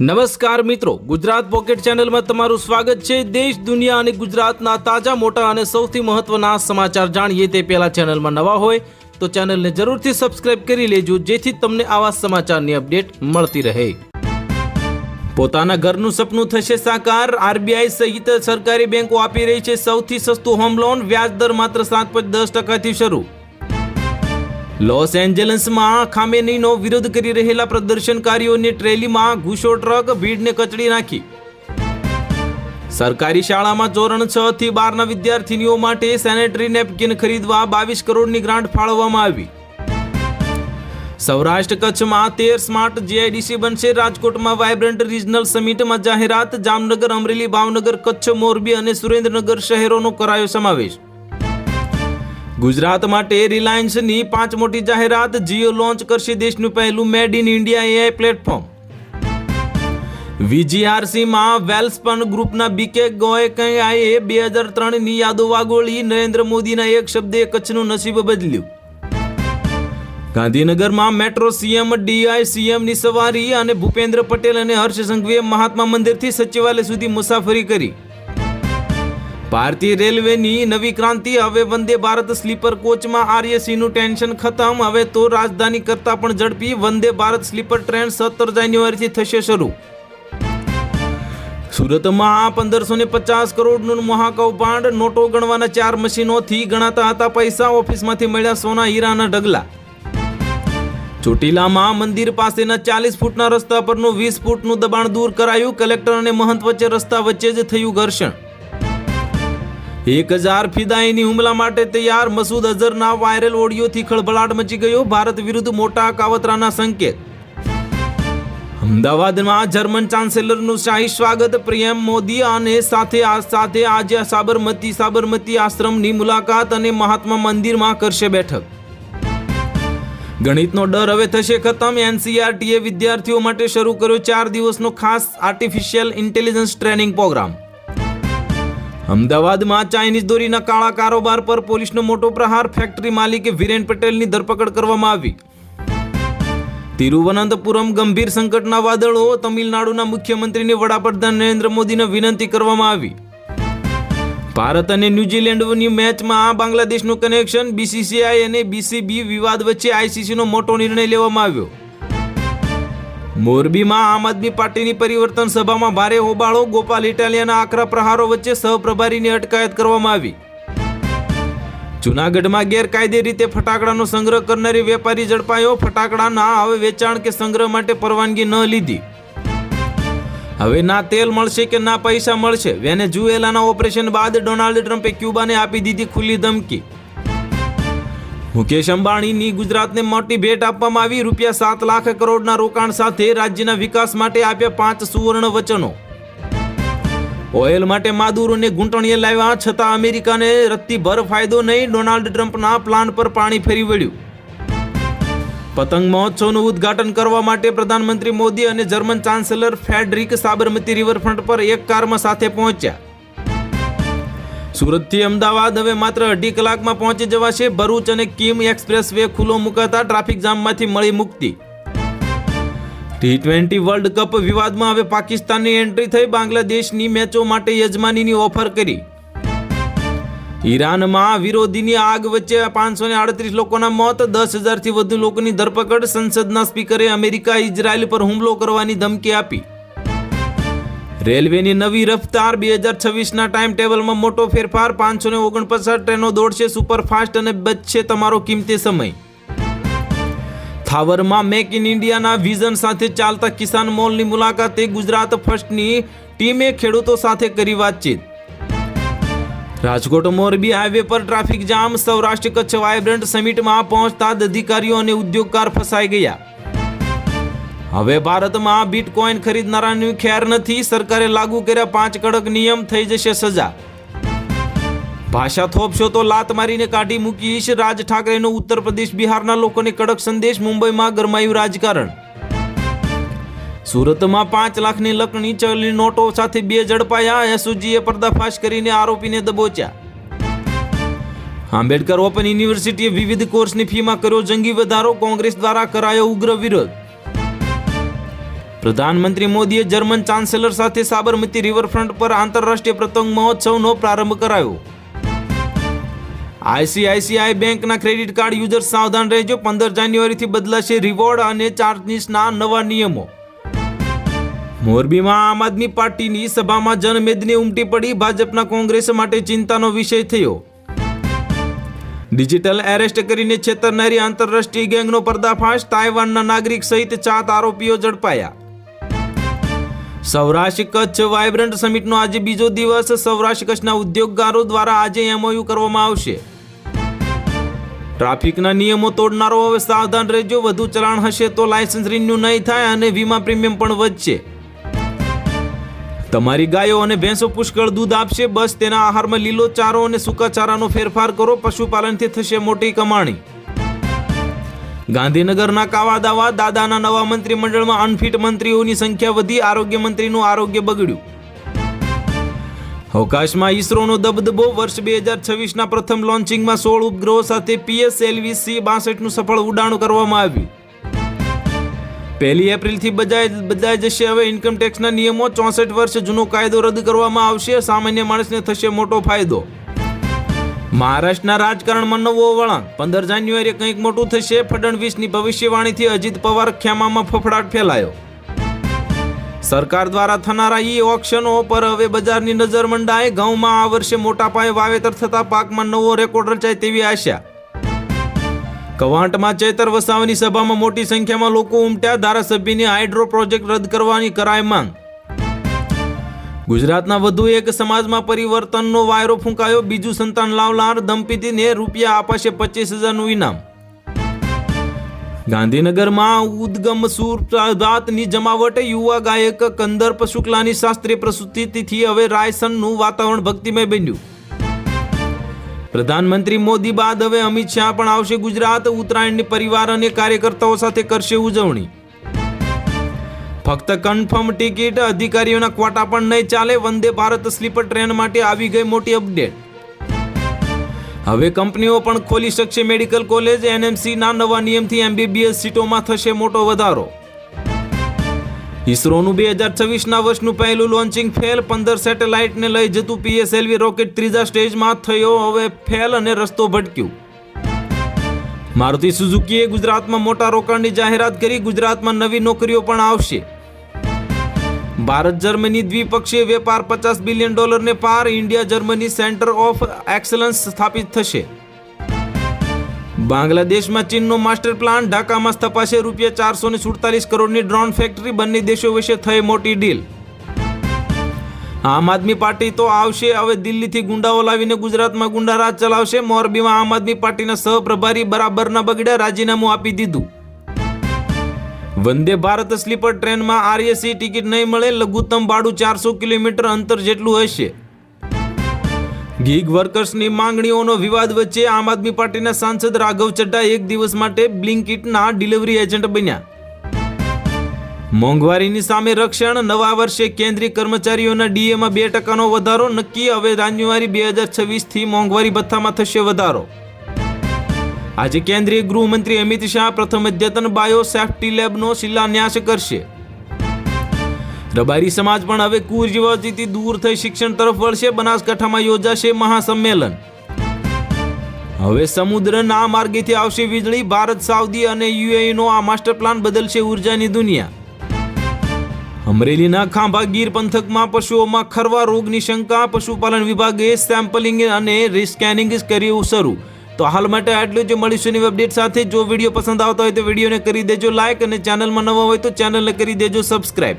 નમસ્કાર મિત્રો, ગુજરાત પોકેટ ચેનલમાં તમારું સ્વાગત છે. દેશ, દુનિયા અને ગુજરાતના તાજા, મોટા અને સૌથી મહત્વના સમાચાર જાણીએ તે પહેલા ચેનલમાં નવા હોય તો ચેનલને જરૂરથી સબસ્ક્રાઇબ કરી લેજો, જેથી તમને આવા સમાચારની અપડેટ મળતી રહે. પોતાના ઘરનું સપનું થશે સાકાર. આરબીઆઈ સહિત સરકારી બેંકો આપી રહી છે સૌથી સસ્તું હોમ લોન. વ્યાજ દર માત્ર સાત પોઈન્ટ દસ ટકાથી શરૂ. લોસ એન્જલસમાં ખામેનીનો વિરોધ કરી રહેલા પ્રદર્શનકારીઓની ટ્રેલીમાં ઘૂસો ટ્રક, ભીડને કચડી નાખી. સરકારી શાળામાં ધોરણ છ થી બારના વિદ્યાર્થીનીઓ માટે સેનેટરી નેપકિન ખરીદવા બાવીસ કરોડની ગ્રાન્ટ ફાળવવામાં આવી. સૌરાષ્ટ્ર કચ્છમાં તેર સ્માર્ટ જીઆઈડીસી બનશે. રાજકોટમાં વાયબ્રન્ટ રિજનલ સમિટમાં જાહેરાત. જામનગર, અમરેલી, ભાવનગર, કચ્છ, મોરબી અને સુરેન્દ્રનગર શહેરોનો કરાયો સમાવેશ. ગુજરાત માટે રિલાયન્સની પાંચ મોટી જાહેરાત જીઓ લોન્ચ કરશે દેશનું પહેલું made in India AI platform. વીજીઆરસીમાં Welspun ગ્રુપના બીકે ગોયકૈયાએ બે હજાર ત્રણની યાદો વાગોળી નરેન્દ્ર મોદીના એક શબ્દે કચ્છનું નસીબ બદલ્યું. ગાંધીનગરમાં મેટ્રો સીએમ, ડીઆઈ સીએમની સવારી અને ભૂપેન્દ્ર પટેલ અને હર્ષ સંઘવીએ મહાત્મા મંદિરથી સચિવાલય સુધી મુસાફરી કરી. ભારતીય રેલવેની નવી ક્રાંતિ. હવે વંદે ભારત સ્લીપર કોચમાં આરએસીનું ટેન્શન ખતમ. હવે તો રાજધાની કરતાં પણ ઝડપી વંદે ભારત સ્લીપર ટ્રેન સત્તર જાન્યુઆરીથી થશે શરૂ. સુરતમાં પંદરસો ને પચાસ કરોડનું મહાકૌભાંડ નોટો ગણવાના ચાર મશીનોથી ગણાતા હતા પૈસા. ઓફિસમાંથી મળ્યા સોના હીરાના ઢગલા. ચોટીલામાં મંદિર પાસેના ચાલીસ ફૂટના રસ્તા પરનું વીસ ફૂટનું દબાણ દૂર કરાયું. કલેક્ટર અને મહંત વચ્ચે રસ્તા વચ્ચે જ થયું ઘર્ષણ. એક હજાર ફિદાઈની હુમલા માટે તૈયાર મસૂદ અઝહરના વાયરલ ઓડિયોથી ખળભળાટ મચી ગયો ભારત વિરુદ્ધ મોટા કાવતરાના સંકેત. અમદાવાદમાં જર્મન ચાન્સેલરનું શાહી સ્વાગત, પ્રિયમ મોદી અને સાથે આ સાથે આજે સાબરમતી સાબરમતી આશ્રમની મુલાકાત અને મહાત્મા મંદિરમાં કરશે બેઠક. ગણિતનો ડર હવે થશે ખતમ. એનસીઆરટીએ વિદ્યાર્થીઓ માટે શરૂ કર્યો ચાર દિવસનો ખાસ આર્ટિફિશિયલ ઇન્ટેલિજન્સ ટ્રેનિંગ પ્રોગ્રામ અમદાવાદમાં ચાઇનીઝ દોરીના કાળા કારોબાર પર પોલીસનો મોટો પ્રહાર. ફેક્ટરી માલિકે વિરેન પટેલની ધરપકડ કરવામાં આવી. તિરુવનંતપુરમ ગંભીર સંકટના વાદળો, તમિલનાડુના મુખ્યમંત્રીને વડાપ્રધાન નરેન્દ્ર મોદીને વિનંતી કરવામાં આવી. ભારત અને ન્યૂઝીલેન્ડની મેચમાં બાંગ્લાદેશનું કનેક્શન બીસીસીઆઈ અને બીસીબી વિવાદ વચ્ચે આઈસીસીનો મોટો નિર્ણય લેવામાં આવ્યો. મોરબીમાં આમ આદમી પાર્ટીની પરિવર્તન સભામાં ભારે હોબાળો, ગોપાલ ઇટાલિયાના આકરા પ્રહારો વચ્ચે સહપ્રભારીની અટકાયત કરવામાં આવી. જુનાગઢમાં ગેરકાયદે રીતે ફટાકડાનો સંગ્રહ કરનારી વેપારી ઝડપાયો. ફટાકડાના હવે વેચાણ કે સંગ્રહ માટે પરવાનગી ન લીધી. હવે ના તેલ મળશે કે ના પૈસા મળશે? વેનેઝુએલાના ઓપરેશન બાદ ડોનાલ્ડ ટ્રમ્પે ક્યુબાને આપી દીધી ખુલ્લી ધમકી. મુકેશ અંબાણીની ગુજરાતને મોટી ભેટ આપવામાં આવી. રૂપિયા સાત લાખ કરોડના રોકાણ સાથે રાજ્યના વિકાસ માટે આપ્યા પાંચ સુવર્ણ વચનો. ઓઇલ માટે માદુરોને ઘૂંટણીએ લાવ્યા, છતાં અમેરિકાને રત્તીભર ફાયદો નહીં. ડોનાલ્ડ ટ્રમ્પના પ્લાન પર પાણી ફેરી વળ્યું. પતંગ મહોત્સવનું ઉદ્ઘાટન કરવા માટે પ્રધાનમંત્રી મોદી અને German chancellor Friedrich Sabarmati riverfront પર એક કારમાં સાથે પહોંચ્યા. સુરતથી અમદાવાદ હવે માત્ર અઢી કલાકમાં પહોંચી જવાશે ભરૂચ અને કિમ એક્સપ્રેસ વે ખુલ્લો મુકાતા ટ્રાફિક જામમાંથી મળી મુક્તિ. ટી ટ્વેન્ટી વર્લ્ડ કપ વિવાદમાં હવે પાકિસ્તાનની એન્ટ્રી થઈ બાંગ્લાદેશની મેચો માટે યજમાનીની ઓફર કરી. ઈરાનમાં વિરોધીની આગ વચ્ચે પાંચસો ને આડત્રીસ લોકોના મોત, દસ હજારથી વધુ લોકોની ધરપકડ, સંસદના સ્પીકરે અમેરિકા ઇઝરાયલ પર હુમલો કરવાની ધમકી આપી. રેલવેની નવી રફતાર બે હજાર છવ્વીસના ટાઈમ ટેબલમાં મોટો ફેરફાર. પાંચસો ને ઓગણપચાસ ટ્રેનો દોડશે સુપરફાસ્ટ અને બચશે તમારો કિંમતી સમય. થાવરમાં મેક ઇન ઇન્ડિયાના વિઝન સાથે ચાલતા કિસાન મોલની મુલાકાતે ગુજરાત ફર્સ્ટની ટીમે ખેડૂતો સાથે કરી વાતચીત. રાજકોટ મોરબી હાઈવે પર traffic jam. Saurashtra Kutch vibrant સમિટમાં પહોંચતા અધિકારીઓ અને ઉદ્યોગકાર ફસાઈ ગયા. હવે ભારતમાં બિટકોઇન ખરીદનારાની ખેર નથી, સરકારે લાગુ કર્યા પાંચ કડક નિયમ થઈ જશે સજા. ભાષા થોપશો તો લાત મારીને કાઢી મૂકીશ. રાજ ઠાકરેનો ઉત્તર પ્રદેશ બિહારના લોકોને કડક સંદેશ, મુંબઈમાં ગરમાયું રાજકારણ. સુરતમાં પાંચ લાખની લકણી ચલની નોટો સાથે બે ઝડપાયા. એસઓજીએ પર્દાફાશ કરીને આરોપીને દબોચ્યા. આંબેડકર ઓપન યુનિવર્સિટીએ વિવિધ કોર્સની ફીમાં કર્યો જંગી વધારો. કોંગ્રેસ દ્વારા કરાયો ઉગ્ર વિરોધ. પ્રધાનમંત્રી મોદીએ જર્મન ચાન્સેલર સાથે સાબરમતી રિવરફ્રન્ટ પર આંતરરાષ્ટ્રીય પતંગ મહોત્સવનો પ્રારંભ કરાયો. આઈસીઆઈસીઆઈ બેંકના ક્રેડિટ કાર્ડ યુઝર સાવધાન રહેજો. પંદર જાન્યુઆરીથી બદલાશે રિવોર્ડ અને ચાર્જિસના નવા નિયમો. મોરબીમાં આમ આદમી પાર્ટીની સભામાં જનમેદની ઉમટી પડી. ભાજપના કોંગ્રેસ માટે ચિંતાનો વિષય થયો. ડિજિટલ એરેસ્ટ કરીને છેતરનારી આંતરરાષ્ટ્રીય ગેંગનો પર્દાફાશ. તાઇવાનના નાગરિક સહિત ચાર આરોપીઓ ઝડપાયા. સૌરાષ્ટ્ર કચ્છ વાઇબ્રન્ટ સમિટનો આજે બીજો દિવસ સૌરાષ્ટ્ર કચ્છના ઉદ્યોગકારો દ્વારા આજે એમઓયુ કરવામાં આવશે. ટ્રાફિકના નિયમો તોડનારો હવે સાવધાન રહેજો, વધુ ચલાણ હશે તો લાયસન્સ રિન્યુ નહીં થાય અને વીમા પ્રીમિયમ પણ વધશે. તમારી ગાયો અને ભેંસો પુષ્કળ દૂધ આપશે, બસ તેના આહારમાં લીલો ચારો અને સૂકા ચારાનો ફેરફાર કરો, પશુપાલનથી થશે મોટી કમાણી. ગાંધીનગરના કાવા દાવા દાદાના નવા મંત્રીમંડળમાં અનફિટ મંત્રીઓની સંખ્યા વધી, આરોગ્ય મંત્રીનું આરોગ્ય બગડ્યું. અવકાશમાં ઈસરોનો દબદબો વર્ષ બે હજાર છવ્વીસના પ્રથમ લોન્ચિંગમાં સોળ ઉપગ્રહો સાથે પીએસએલવી સી બાસઠનું સફળ ઉડાણ કરવામાં આવ્યું. પહેલી એપ્રિલથી બજાય બદલાઈ જશે. હવે ઇન્કમટેક્સના નિયમો ચોસઠ વર્ષ જૂનો કાયદો રદ કરવામાં આવશે. સામાન્ય માણસને થશે મોટો ફાયદો. મહારાષ્ટ્રના રાજકારણમાં નવો વળાંક. પંદર જાન્યુઆરીએ કંઈક મોટું થશે ફડણવીસની ભવિષ્યવાણીથી અજીત પવાર ખેમામાં ફફડાટ ફેલાયો. સરકાર દ્વારા થનારા ઈ ઓક્શનો પર હવે બજારની નજર મંડાય. ઘઉંમાં આ વર્ષે મોટા પાયે વાવેતર થતા પાકમાં નવો રેકોર્ડ રચાય તેવી આશા. કવાંટમાં ચેતર વસાવાની સભામાં મોટી સંખ્યામાં લોકો ઉમટ્યા. ધારાસભ્યની હાઇડ્રો પ્રોજેક્ટ રદ કરવાની કરાય માંગ. ગુજરાતના વધુ એક સમાજમાં પરિવર્તનનો વાયરો ફૂંકાયો. બીજું સંતાન લાવનાર દંપતીને રૂપિયા અપાશે પચીસ હજારનું ઇનામ. ગાંધીનગરમાં ઉદગમ સુર જાતની જમાવટ, યુવા ગાયક કંદર્પ શુક્લાની શાસ્ત્રીય પ્રસ્તુતિથી હવે રાયસનનું વાતાવરણ ભક્તિમય બન્યું. પ્રધાનમંત્રી મોદી બાદ હવે અમિત શાહ પણ આવશે ગુજરાત. ઉત્તરાયણની પરિવાર અને કાર્યકર્તાઓ સાથે કરશે ઉજવણી. ફક્ત કન્ફર્મ ટિકિટ અધિકારીઓના ક્વાટા પણ નહીં ચાલે. વંદે ભારત સ્લીપર ટ્રેન માટે આવી ગઈ મોટી અપડેટ હવે કંપનીઓ પણ ખોલી શકશે મેડિકલ કોલેજ એનએમસીના નવા નિયમથી એમબીબીએસ સીટોમાં થશે મોટો વધારો. ઇસરોનું બે હજાર છવ્વીસના વર્ષનું પહેલું લોન્ચિંગ ફેલ પંદર સેટેલાઇટને લઈ જતું પીએસએલવી રોકેટ ત્રીજા સ્ટેજમાં થયો. હવે ફેલ અને રસ્તો ભટક્યું. મારુતિ સુઝુકીએ ગુજરાતમાં મોટા રોકાણની જાહેરાત કરી, ગુજરાતમાં નવી નોકરીઓ પણ આવશે. ભારત જર્મની દ્વિપક્ષીય વેપાર પચાસ બિલિયન ડોલરને પાર, India Germany centre of excellence સ્થાપિત થશે. બાંગ્લાદેશમાં ચીનનો માસ્ટર પ્લાન, ઢાકામાં સ્થપાશે રૂપિયા ચારસો સુડતાલીસ કરોડની ડ્રોન ફેક્ટરી, બંને દેશો વિશે થઈ મોટી ડીલ. આમ આદમી પાર્ટી તો આવશે, હવે દિલ્હીથી ગુંડાઓ લાવીને ગુજરાતમાં ગુંડા રાજ ચલાવશે. મોરબીમાં આમ આદમી પાર્ટીના સહપ્રભારી બરાબરના બગડ્યા રાજીનામું આપી દીધું. વંદે ભારત સ્લીપર ટ્રેનમાં આરએસી ટિકિટ નહીં મળે, લઘુત્તમ ભાડું ચારસો કિલોમીટર અંતર જેટલું હશે. ગીગ વર્કર્સની માંગણીઓનો વિવાદ વચ્ચે આમ આદમી પાર્ટીના સાંસદ રાઘવ ચડ્ડા એક દિવસ માટે બ્લિંકિટના ડિલિવરી એજન્ટ બન્યા. મોંઘવારીની સામે રક્ષણ. નવા વર્ષે કેન્દ્રીય કર્મચારીઓના ડીએમાં બે ટકાનો વધારો. નક્કી હવે જાન્યુઆરી બે હજાર છવ્વીસથી મોંઘવારી ભથ્થામાં થશે વધારો. આજે કેન્દ્રીય ગૃહમંત્રી અમિત શાહ પ્રથમ અદ્યતન બાયો સેફ્ટી લેબનો શિલાન્યાસ કરશે. રબારી સમાજ પણ હવે કુરિવાજીથી દૂર થઈ શિક્ષણ તરફ વળશે. બનાસકાંઠામાં યોજાશે મહાસંમેલન. હવે સમુદ્રના માર્ગેથી આવશે વીજળી. ભારત, સાઉદી અને યુએઈનો આ માસ્ટર પ્લાન બદલશે ઉર્જાની દુનિયા. અમરેલીના ખાંભા ગીર પંથકમાં પશુઓમાં ખરવા રોગની શંકા, પશુપાલન વિભાગે સેમ્પલિંગ અને સ્કેનિંગ કર્યું શરૂ. તો હાલ માટે આટલું જ. મળીશું નવી અપડેટ સાથે. જો વીડિયો પસંદ આવતો હોય તો વિડીયોને કરી દેજો લાઇક અને ચેનલમાં નવા હોય તો ચેનલને કરી દેજો સબસ્ક્રાઇબ.